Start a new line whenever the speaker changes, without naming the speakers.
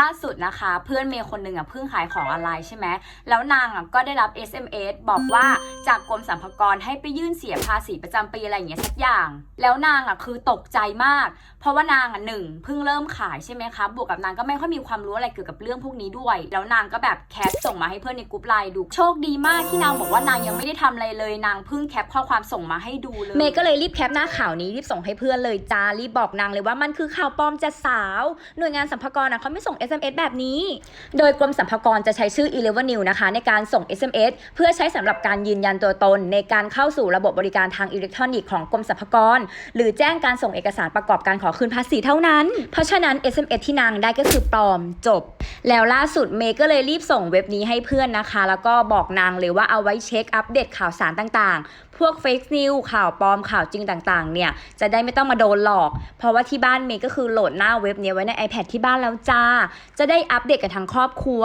ล่าสุดนะคะ เพื่อนเมย์คนหนึ่งอะเพิ่งขายของออนไลน์ใช่ไหมแล้วนางอะก็ได้รับ SMS บอกว่า จากกรมสรรพากรให้ไปยื่นเสียภาษีประจำปีอะไรอย่างเงี้ยสักอย่าง แล้วนางอะคือตกใจมาก เพราะว่านางอะหนึ่งเพิ่งเริ่มขายใช่ไหมคะบวกกับนางก็ไม่ค่อยมีความรู้อะไรเกี่ยวกับเรื่องพวกนี้ด้วย แล้วนางก็แบบแคปส่งมาให้เพื่อนในกลุ่มไลน์ดูโชคดีมากที่นางบอกว่านางยังไม่ได้ทำอะไรเลย นางเพิ่งแคปข้อความส่งมาให้ดูเลย
เมย์ก็เลยรีบแคปหน้าข่าวนี้รีบส่งให้เพื่อนเลยจ้ารีบบอกนางเลยว่ามันคือข่าวปลอมจะสาว หน่วยงานสัมภากระเขาไม่ส่ง SMS แบบนี้ โดยกรมสัมภากรจะใช้ชื่อ Eleven New นะคะในการส่ง SMS เพื่อใช้สำหรับการยืนยันตัวตน ในการเข้าสู่ระบบบริการทางอิเล็กทรอนิกส์ของกรมสรรพากร หรือแจ้งการส่งเอกสารประกอบการขอคืนภาษีเท่านั้น เพราะฉะนั้น SMS ที่นางได้ก็คือปลอมจบ แล้วล่าสุดเมย์ก็เลยรีบส่งเว็บนี้ให้เพื่อนนะคะ แล้วก็บอกนางเลยว่าเอาไว้เช็คอัปเดตข่าวสารต่างๆ พวกเฟกนิวข่าวปลอมข่าวจริงต่างๆ เนี่ย จะได้ไม่ต้องมาโดนหลอก เพราะว่าที่บ้านเมย์ก็คือโหลดหน้าเว็บนี้ไว้ใน iPad ที่บ้านแล้วจ้า จะได้อัปเดตกันทั้งครอบครัว